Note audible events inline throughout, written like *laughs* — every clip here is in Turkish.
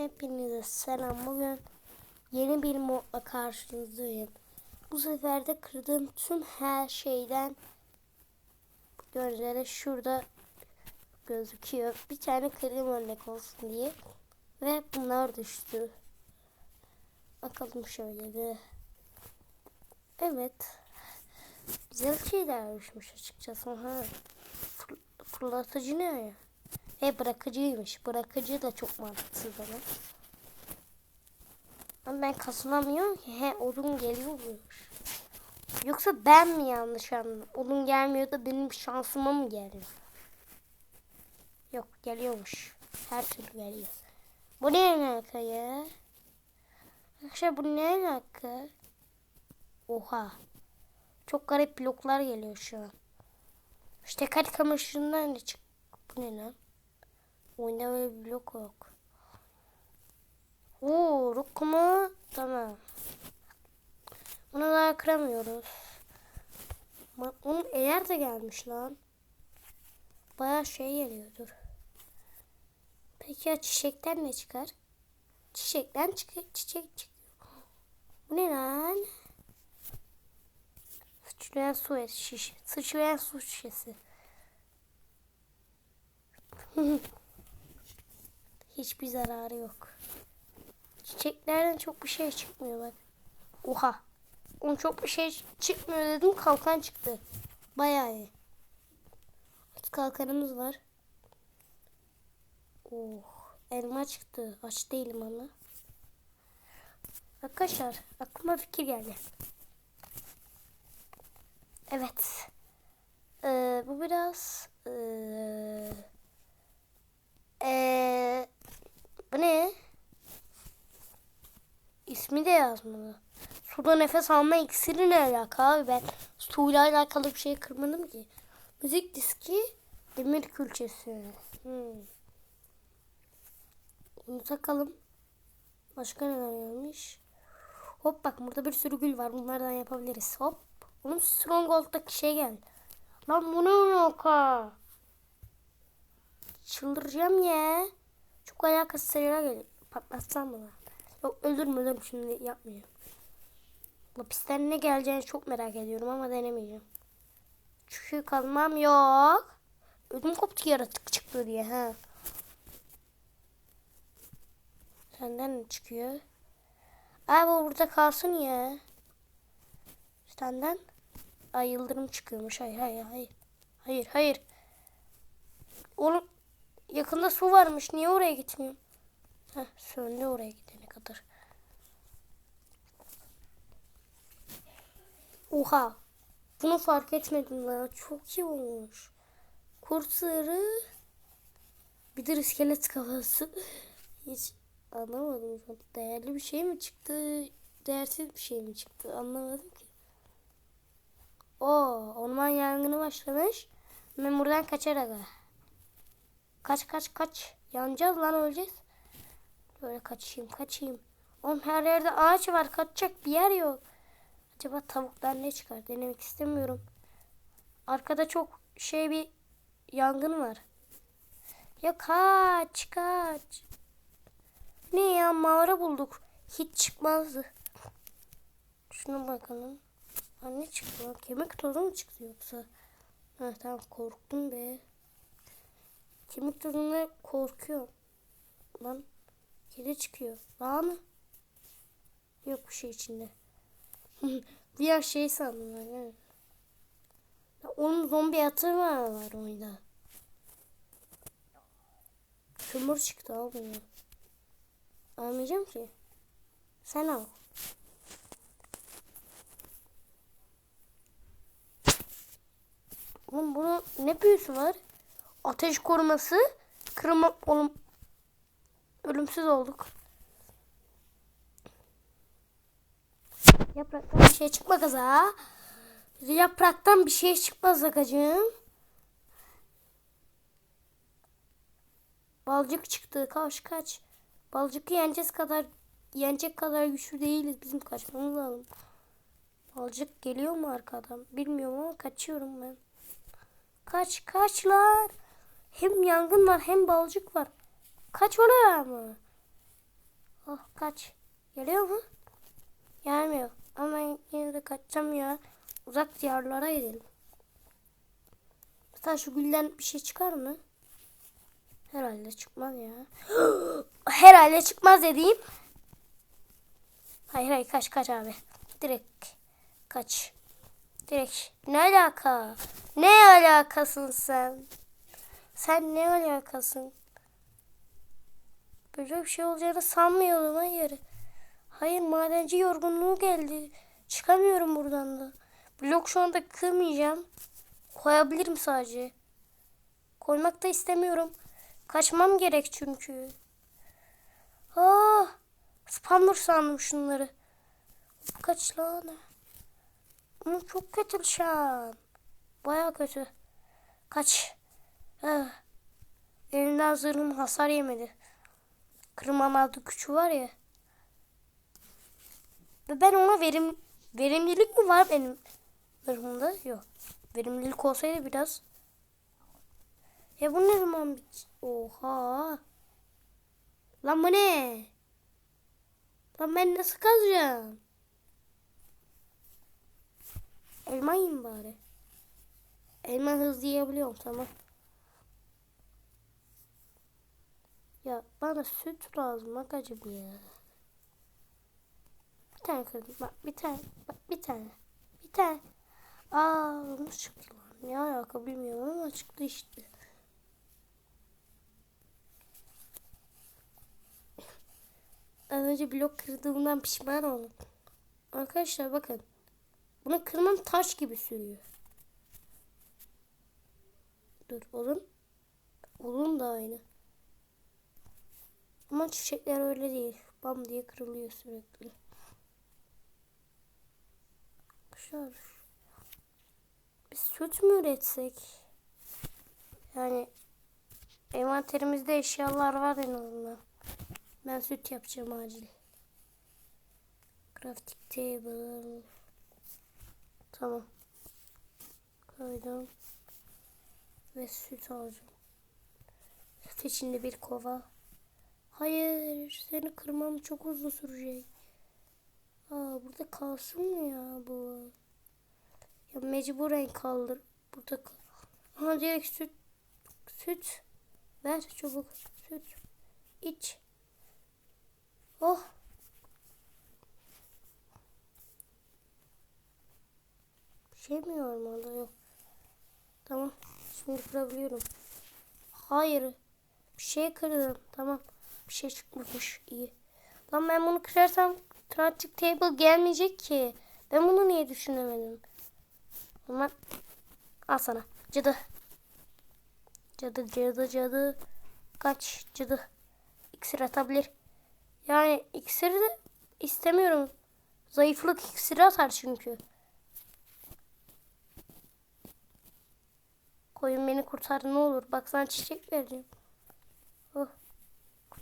Hepinize selam. Bugün yeni bir modla karşınızdayım. Bu sefer de kırdığım tüm her şeyden gözlere şurada gözüküyor. Bir tane kırdım örnek olsun diye. Ve bunlar düştü. Bakalım şöyle bir. Evet. Güzel şeyler düşmüş açıkçası. Ha. Fır- fırlatıcı ne ya? He bırakıcıymış. Bırakıcı da çok mantıksız ama. Ama ben kasılamıyorum ki. He odun geliyormuş. Yoksa ben mi yanlış anladım? Odun gelmiyor da benim şansıma mı geliyor? Yok geliyormuş. Her türlü geliyor. Bu ne alaka ya? Arkadaşlar bu ne alaka? Oha. Çok garip bloklar geliyor şu an. İşte kalp kamışından ne çık? Bu ne lan? Oyunda böyle bir blok yok. Oo, rok mu? Tamam. Bunu daha kıramıyoruz. Onun eğer de gelmiş lan. Baya şey geliyordur. Peki ya çiçekten ne çıkar? Çiçekten çıkıyor. Çiçek çıkıyor. Bu ne lan? Sıçrayan su şişesi. Sıçrayan su şişesi. *laughs* Hiçbir zararı yok. Çiçeklerden çok bir şey çıkmıyor bak. Oha. Onun çok bir şey çıkmıyor dedim kalkan çıktı. Bayağı iyi. Kalkanımız var. Oh. Elma çıktı. Aç değilim ama. Arkadaşlar aklıma fikir geldi. Evet. Ee, bu biraz ee, ee, bu ne? İsmi de yazmadı. Suda nefes alma iksiri ne alaka abi ben suyla alakalı bir şey kırmadım ki. Müzik diski demir külçesi. Hmm. Bunu takalım. Başka neler gelmiş? Hop bak burada bir sürü gül var. Bunlardan yapabiliriz. Hop. Onun Stronghold'daki şey geldi. Lan bu ne alaka? Çıldıracağım ya. Alakasız şeyler geliyor. Patlatsam mı lan? Yok öldürme öldürme şimdi yapmayacağım. Lapisten ne geleceğini çok merak ediyorum ama denemeyeceğim. Çünkü kalmam yok. Ödüm koptu yaratık çıktı diye ha. Senden ne çıkıyor? Abi o burada kalsın ya. Senden. Ay yıldırım çıkıyormuş. Hayır hayır hayır. Hayır hayır. Oğlum yakında su varmış. Niye oraya gitmiyorum? Heh, söndü oraya gidene kadar. Oha. Bunu fark etmedim ya. Çok iyi olmuş. Kurt sığırı. Bir de iskelet kafası. Hiç anlamadım. Değerli bir şey mi çıktı? Değersiz bir şey mi çıktı? Anlamadım ki. Oo, orman yangını başlamış. Ben buradan kaçar aga. Kaç kaç kaç. Yanacağız lan öleceğiz. Böyle kaçayım kaçayım. Oğlum her yerde ağaç var. Kaçacak bir yer yok. Acaba tavuklar ne çıkar? Denemek istemiyorum. Arkada çok şey bir yangın var. Ya kaç kaç. Ne ya mağara bulduk. Hiç çıkmazdı. Şuna bakalım. Ha, ne çıktı lan? Kemik tozu mu çıktı yoksa? Ha tamam korktum be. Kemik tozuna korkuyorum. Lan kedi çıkıyor. Lan. Yok bir şey içinde. *laughs* an şey sandım ben. Evet. Ya Onun zombi atı var, var oyunda. Kömür çıktı al. Almayacağım ki. Sen al. Oğlum bunun ne büyüsü var? Ateş koruması. Kırma oğlum. Ölümsüz olduk. Yapraktan bir şey çıkmaz ha. Yapraktan bir şey çıkmaz akacığım. Balcık çıktı. Kaç kaç. Balcıkı yeneceğiz kadar yenecek kadar güçlü değiliz. Bizim kaçmamız lazım. Balcık geliyor mu arkadan? Bilmiyorum ama kaçıyorum ben. Kaç kaç lan. Hem yangın var hem balcık var. Kaç oraya mı? Oh kaç. Geliyor mu? Gelmiyor. Ama yine de kaçacağım ya. Uzak diyarlara gidelim. Mesela şu gülden bir şey çıkar mı? Herhalde çıkmaz ya. *gasps* Herhalde çıkmaz dediğim. Hayır hayır kaç kaç abi. Direkt kaç. Direkt. Ne alaka? Ne alakasın sen? Sen ne alakasın? Böyle bir şey olacağını sanmıyordum hayır. Hayır madenci yorgunluğu geldi. Çıkamıyorum buradan da. Blok şu anda kırmayacağım. Koyabilirim sadece. Koymak da istemiyorum. Kaçmam gerek çünkü. Ah! Spammer sandım şunları. Kaç lan. Ama çok kötü şu an. Baya kötü. Kaç. Ah. Elimden zırhım hasar yemedi. Kırmam aldı gücü var ya. Ve ben ona verim verimlilik mi var benim zırhımda? Yok. Verimlilik olsaydı biraz. Ya bu ne zaman bit? Oha. Lan bu ne? Lan ben nasıl kazacağım? Elma yiyeyim bari. Elma hızlı yiyebiliyorum tamam. Ya bana süt lazım akacım ya. Bir tane kırdım. Bak bir tane. Bak bir tane. Bir tane. Aa nasıl çıktı lan? Ne alaka bilmiyorum ama çıktı işte. Az önce blok kırdığımdan pişman oldum. Arkadaşlar bakın. Bunu kırmam taş gibi sürüyor. Dur olun. Olun da aynı. Ama çiçekler öyle değil. Bam diye kırılıyor sürekli. Arkadaşlar. Biz süt mü üretsek? Yani envanterimizde eşyalar var en azından. Ben süt yapacağım acil. Crafting table. Tamam. Koydum. Ve süt alacağım. Süt içinde bir kova. Seni kırmam çok uzun sürecek. Aa, burada kalsın mı ya bu? Ya mecburen kaldır. Burada kal. Aha direkt süt. Süt. Ver çabuk. Süt. İç. Oh. Şey mi ormanda yok. Tamam. Şimdi kırabiliyorum. Hayır. Bir şey kırdım. Tamam. Bir şey çıkmış. İyi. Lan ben bunu kırarsam Tragic Table gelmeyecek ki. Ben bunu niye düşünemedim? Ama al sana. Cadı. Cadı cadı cadı. Kaç cadı. İksir atabilir. Yani iksiri de istemiyorum. Zayıflık iksiri atar çünkü. Koyun beni kurtar ne olur. Bak sana çiçek vereceğim.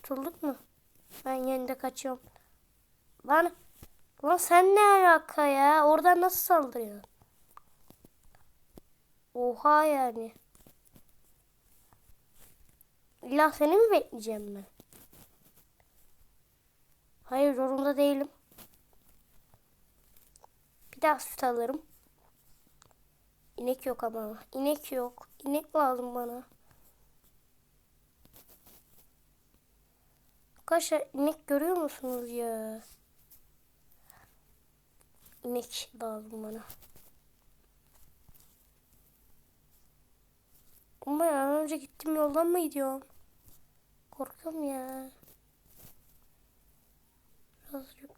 Kurtulduk mu? Ben yenide kaçıyorum. Lan, lan sen ne alaka ya? Oradan nasıl saldırıyorsun? Oha yani. İlla seni mi bekleyeceğim ben? Hayır zorunda değilim. Bir daha süt alırım. İnek yok ama. İnek yok. İnek lazım bana. Arkadaşlar inek görüyor musunuz ya? İnek lazım bana. Ama ya önce gittim yoldan mı gidiyorum? Korkuyorum ya. Birazcık.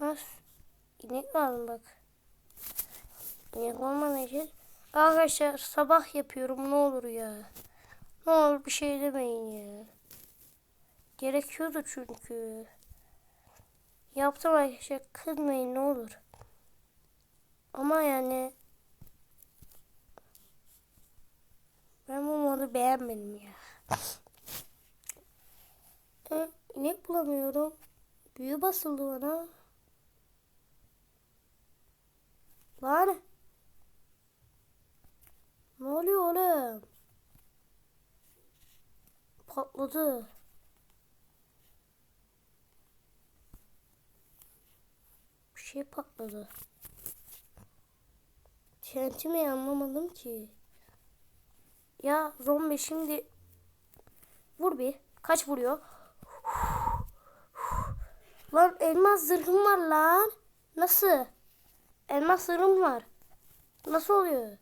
Nasıl? İnek lazım bak. İnek olmadığı için. Arkadaşlar sabah yapıyorum ne olur ya. Ne olur bir şey demeyin ya. Gerekiyordu çünkü. Yaptım arkadaşlar kızmayın ne olur. Ama yani ben bu modu beğenmedim ya. *laughs* e, inek bulamıyorum. Büyü basıldı bana. Lan. Ne oluyor oğlum? patladı. Bir şey patladı. Şentimi anlamadım ki. Ya zombi şimdi vur bir. Kaç vuruyor? lan elmas zırhım var lan. Nasıl? Elmas zırhım var. Nasıl oluyor?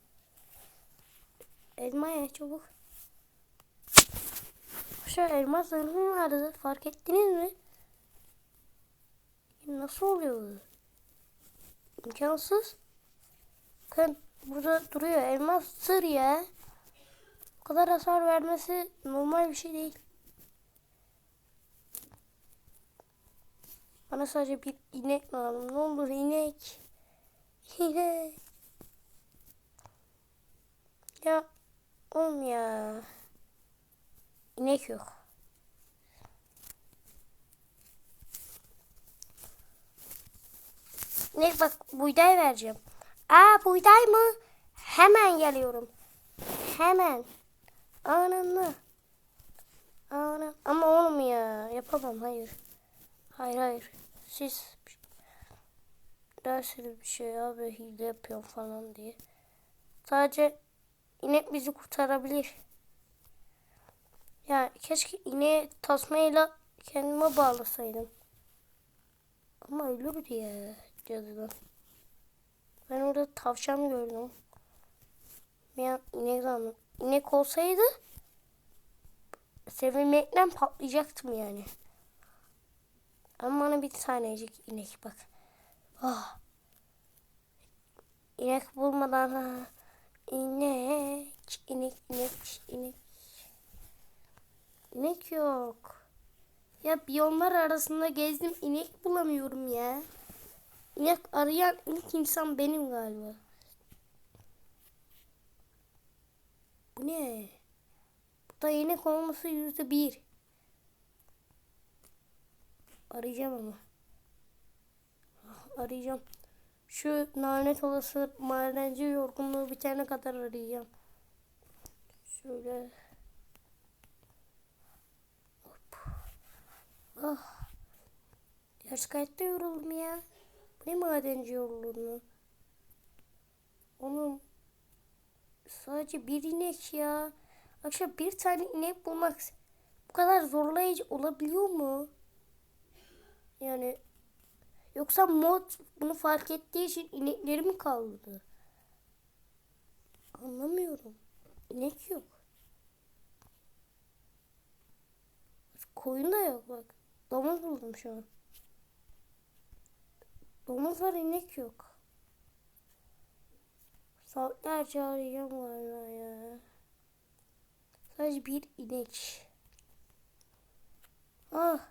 Elmaya çabuk. Şu elmas zırhım vardı. Fark ettiniz mi? Nasıl oluyor? İmkansız. Bakın burada duruyor. Elmas sır ya. Bu kadar hasar vermesi normal bir şey değil. Bana sadece bir inek lazım. Ne olur inek. İnek. Ya oğlum ya. İnek yok. Ne bak buğday vereceğim. Aa buğday mı? Hemen geliyorum. Hemen. Ananı. Ana. Ama ya. Yapamam hayır. Hayır hayır. Siz dersiniz bir şey abi hile yapıyorum falan diye. Sadece inek bizi kurtarabilir. Ya keşke ineği tasmayla kendime bağlasaydım. Ama ölür diye cadıdan. Ben orada tavşan gördüm. Bir an inek zannet. İnek olsaydı sevinmekten patlayacaktım yani. Ama bana bir tanecik inek bak. Ah. İnek bulmadan ha. İnek, inek, inek, inek. İnek yok. Ya biyomlar arasında gezdim inek bulamıyorum ya. İnek arayan ilk insan benim galiba. Bu ne? Bu da inek olması yüzde bir. Arayacağım ama. Ah, Arayacağım. Şu lanet olası madenci yorgunluğu bitene kadar arayacağım. Şöyle. Ah. Gerçekten yoruldum ya. Bu ne madenci yorgunluğu? Onun sadece bir inek ya. Akşam bir tane inek bulmak bu kadar zorlayıcı olabiliyor mu? Yani yoksa mod bunu fark ettiği için inekleri mi kaldı? Anlamıyorum. İnek yok. Koyun da yok bak. Domuz buldum şu an. Domuz var inek yok. Saatlerce arayacağım galiba ya. Sadece bir inek. Ah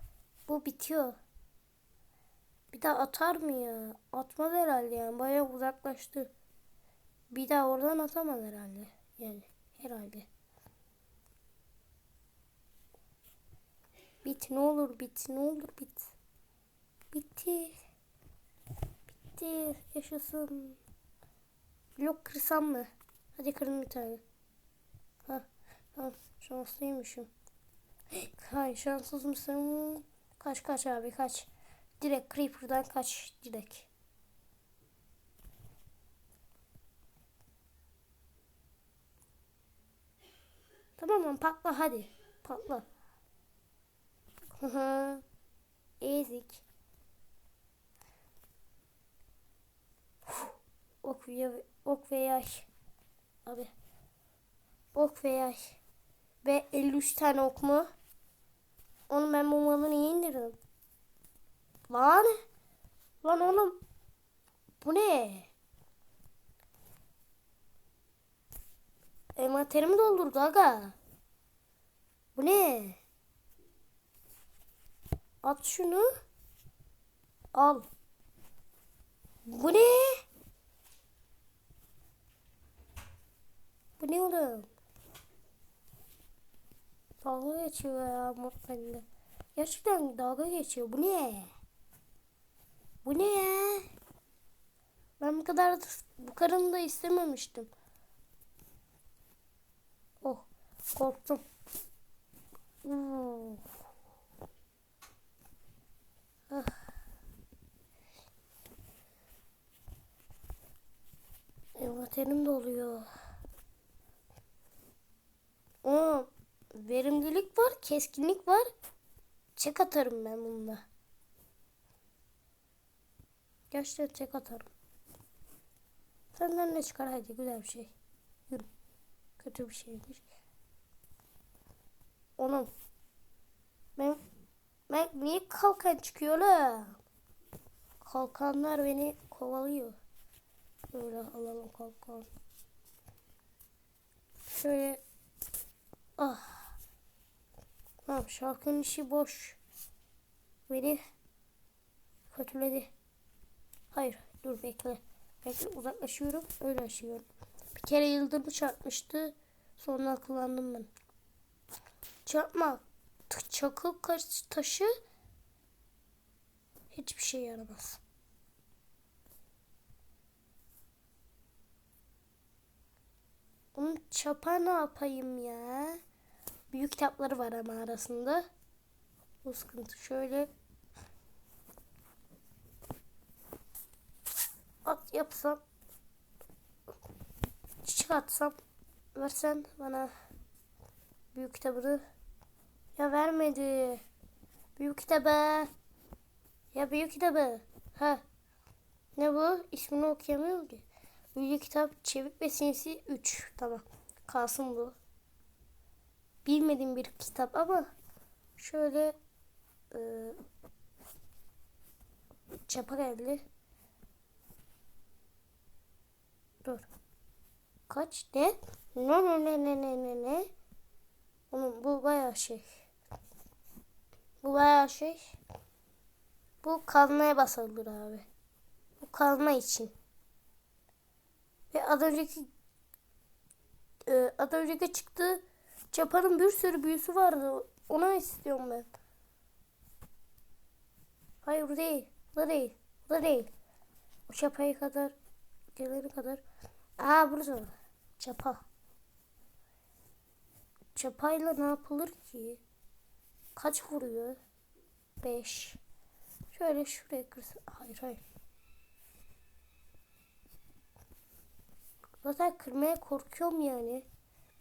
bu bitiyor. Bir daha atar mı ya? Atmaz herhalde yani. Bayağı uzaklaştı. Bir daha oradan atamaz herhalde. Yani herhalde. Bit ne olur bit ne olur bit. Bitti. Bitti. Yaşasın. Blok kırsam mı? Hadi kırın bir tane. Ha, ha şanslıymışım. *gasps* Hayır şanssız mısın? Kaç kaç abi kaç. Direkt Creeper'dan kaç direkt. Tamam lan patla hadi. Patla. Ezik. Ok ve, ok ve yay. Abi. Ok ve yay. Ve 53 tane ok mu? Onu ben bu malını iyi indirdim. Lan. Lan oğlum. Bu ne? Envanterimi doldurdu aga. Bu ne? At şunu. Al. Bu ne? Bu ne oğlum? Dalga geçiyor ya mutlaka. Gerçekten dalga geçiyor. Bu ne? Bu ne ya? Ben bu kadar da, bu karını da istememiştim. Oh korktum. Uh. Ah. Terim doluyor. O verimlilik var, keskinlik var. Çek atarım ben bunda. Gerçekten çek atarım. Senden ne çıkar hadi güzel bir şey. Yürü. Kötü bir şeymiş. Onun. Ben, ben niye kalkan çıkıyor la? Kalkanlar beni kovalıyor. Böyle alalım kalkan. Şöyle. Ah. Tamam şarkının işi boş. Beni kötüledi. Hayır dur bekle. Bekle uzaklaşıyorum. Öyle aşıyorum. Bir kere yıldırımı çarpmıştı. Sonra akıllandım ben. Çarpma. Çakıl taşı hiçbir şey yaramaz. Onun çapa ne yapayım ya? Büyük kitapları var ama arasında. Bu sıkıntı. Şöyle at yapsam çiçek atsam versen bana büyük kitabını. Ya vermedi. Büyük kitabı. Ya büyük kitabı. Ha. Ne bu? İsmini okuyamıyorum ki büyük kitap çevik ve sinsi 3 tamam kalsın bu bilmediğim bir kitap ama şöyle e, çapa geldi Dur. Kaç ne? Ne ne ne ne ne ne ne? Oğlum bu bayağı şey. Bu bayağı şey. Bu kazmaya basılır abi. Bu kazma için. Ve az önceki e, az önceki çıktı çapanın bir sürü büyüsü vardı. Ona istiyorum ben. Hayır bu değil. Bu da değil. Bu da değil. O çapayı kadar gelene kadar. Aa burada. Çapa. Çapayla ne yapılır ki? Kaç vuruyor? 5. Şöyle şuraya kırsın. Hayır hayır. Zaten kırmaya korkuyorum yani.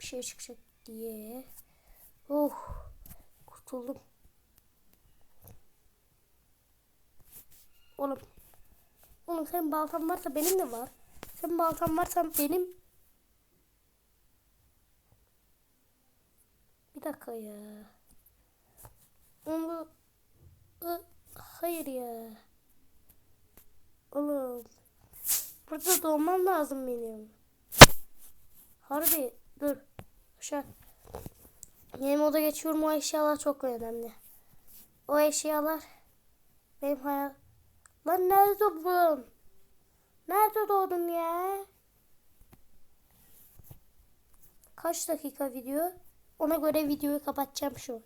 Bir şey çıkacak diye. Oh. Kurtuldum. Oğlum. Oğlum senin baltan varsa benim de var. Senin baltan varsa benim. Bir dakika ya. I, Hayır ya. Oğlum. Burada doğmam lazım benim. Harbi dur. Aşağı. Yeni moda geçiyorum o eşyalar çok önemli. O eşyalar benim hayat. Lan nerede doğdun? Nerede doğdun ya? Kaç dakika video? Ona göre videoyu kapatacağım şu an.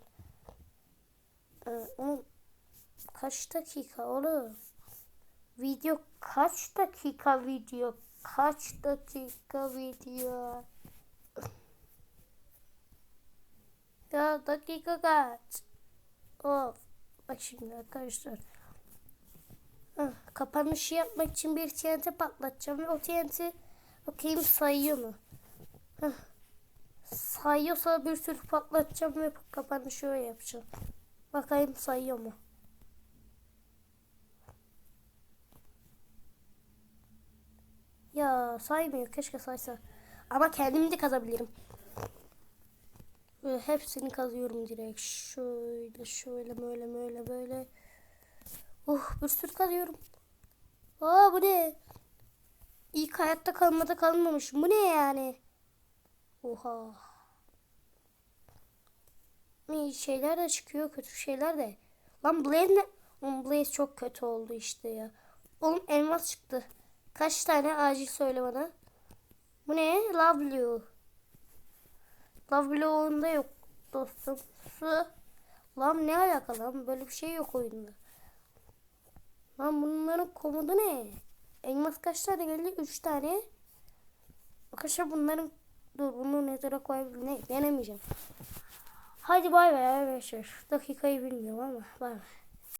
Ee, kaç dakika oğlum? Video kaç dakika video? Kaç dakika video? Ya dakika kaç? Of. Bak şimdi arkadaşlar. Hah, kapanışı yapmak için bir TNT patlatacağım ve o TNT bakayım sayıyor mu? Hah. Sayıyorsa bir sürü patlatacağım ve kapanışı öyle yapacağım. Bakayım sayıyor mu? Ya saymıyor. Keşke saysa. Ama kendimi de kazabilirim. Böyle hepsini kazıyorum direkt. Şöyle şöyle böyle böyle böyle. Oh bir sürü kazıyorum. Aa bu ne? İlk hayatta kalmada kalmamış. Bu ne yani? Oha. İyi şeyler de çıkıyor. Kötü şeyler de. Lan Blaze ne? Oğlum Blaze çok kötü oldu işte ya. Oğlum elmas çıktı. Kaç tane acil söyle bana. Bu ne? Love Blue. Love Blue oyunda yok dostum. Su. Lan ne alaka lan? Böyle bir şey yok oyunda. Lan bunların komodu ne? Elmas kaç tane geldi? 3 tane. Arkadaşlar bunların dur bunu nether'a koyabilirim. Ne? Denemeyeceğim. Hadi bay bay arkadaşlar. Dakikayı bilmiyorum ama bay bay.